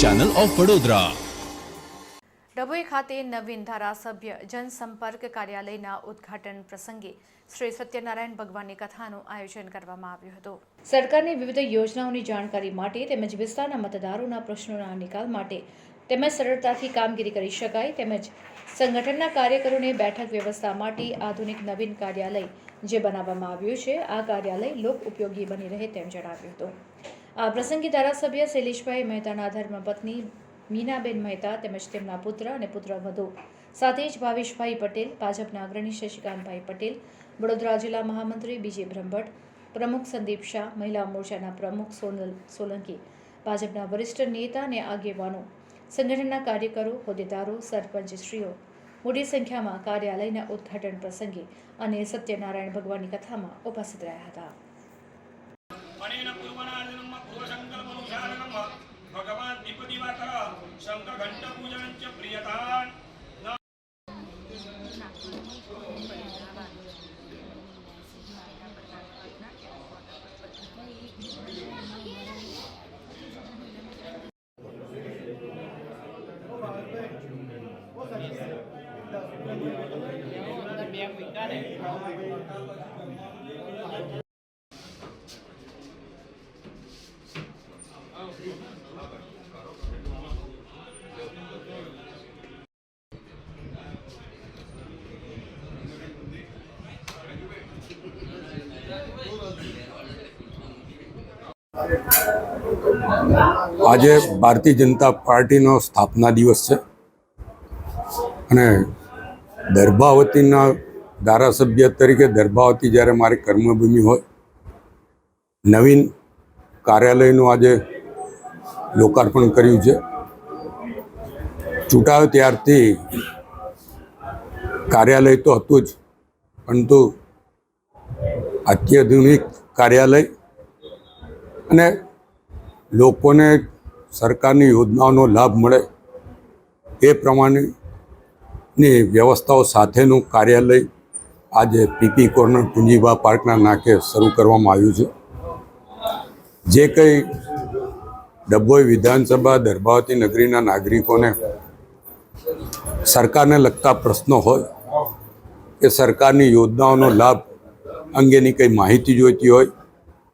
Channel of Vadodara Dabhoi ખાતે નવીન ધારાસભ્ય જનસંપર્ક કાર્યાલયના ઉદ્ઘાટન પ્રસંગે શ્રી સત્યનારાયણ ભગવાનની કથાનું આયોજન કરવામાં આવ્યું હતું. સરકારની વિવિધ યોજનાઓની જાણકારી માટે તેમજ વિસ્તારના મતદારોના પ્રશ્નોના નિકાલ માટે તેમજ સરળતાથી કામગીરી કરી શકાય તેમજ સંગઠનના કાર્યકરોને બેઠક વ્યવસ્થા માટે આધુનિક નવીન કાર્યાલય જે બનાવવામાં આવ્યું છે આ કાર્યાલય લોક ઉપયોગી બની રહે તેમ જણાવ્યું હતું. આ પ્રસંગે ધારાસભ્ય શૈલેષભાઈ મહેતાના ધર્મપત્ની મીનાબેન મહેતા તેમજ તેમના પુત્ર અને પુત્રવધુ સાથે જ ભાવેશભાઈ પટેલ, ભાજપના અગ્રણી શશિકાંતભાઈ પટેલ, વડોદરા જિલ્લા મહામંત્રી બીજે બ્રહ્મભટ્ટ, પ્રમુખ સંદીપ શાહ, મહિલા મોરચાના પ્રમુખ સોનલ સોલંકી, ભાજપના વરિષ્ઠ નેતા અને આગેવાનો, સંગઠનના કાર્યકરો, હોદ્દેદારો, સરપંચશ્રીઓ. મોટી સંખ્યામાં કાર્યાલયના ઉદ્ઘાટન પ્રસંગે અને સત્યનારાયણ ભગવાનની કથામાં ઉપસ્થિત રહ્યા હતા. આજે ભારતીય જનતા પાર્ટીનો સ્થાપના દિવસ છે. અને દર્ભાવતીના ધારાસભ્ય તરીકે દર્ભાવતી જ્યારે મારી કર્મભૂમિ હોય, નવીન કાર્યાલયનું આજે લોકાર્પણ કર્યું છે. ચૂંટાયો ત્યારથી કાર્યાલય તો હતું જ, પરંતુ અત્યાધુનિક કાર્યાલય અને લોકોને સરકારની યોજનાઓનો લાભ મળે એ પ્રમાણેની વ્યવસ્થાઓ સાથેનું કાર્યાલય આજે પીપી કોર્નર પુંજીબા પાર્કના નાકે શરૂ કરવામાં આવ્યું છે. જે કંઈ ડભોઈ વિધાનસભા દરબાવતી નગરીના નાગરિકોને સરકારને લગતા પ્રશ્નો હોય, કે સરકારની યોજનાઓનો લાભ અંગેની કંઈ માહિતી જોઈતી હોય,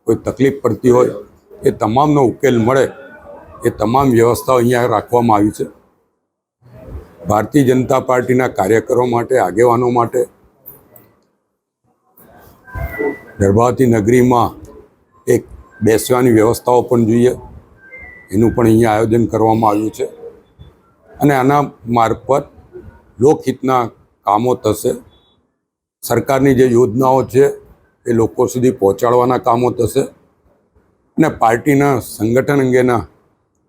કોઈ તકલીફ પડતી હોય, એ તમામનો ઉકેલ મળે, એ તમામ વ્યવસ્થાઓ અહીંયા રાખવામાં આવી છે. ભારતીય જનતા પાર્ટીના કાર્યકરો માટે, આગેવાનો માટે ગર્ભાવતી નગરીમાં એક બેસવાની વ્યવસ્થાઓ પણ જોઈએ. એનું પણ અહીંયા આયોજન કરવામાં આવ્યું છે. અને આના મારફત લોકહિતના કામો થશે. સરકારની જે યોજનાઓ છે, એ લોકો સુધી પહોંચાડવાના કામો થશે. અને પાર્ટીના સંગઠન અંગેના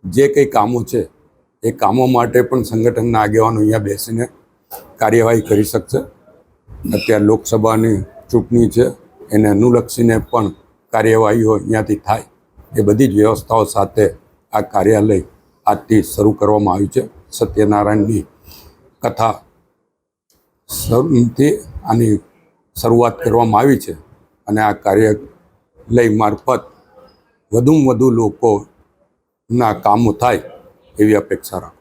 જે કંઈ કામો છે એ કામો માટે પણ સંગઠનના આગેવાનો અહીંયા બેસીને કાર્યવાહી કરી શકશે. અત્યારે લોકસભાની ચૂંટણી છે, એને અનુલક્ષીને પણ કાર્યવાહીઓ અહીંયાથી થાય. એ બધી જ વ્યવસ્થાઓ સાથે આ કાર્યાલય આજથી શરૂ કરવામાં આવ્યું છે. સત્યનારાયણની કથા શરૂથી આની શરૂઆત કરવામાં આવી છે અને આ કાર્યાલય મારફત વધુમાં વધુ લોકોના કામો થાય એવી અપેક્ષા રાખું.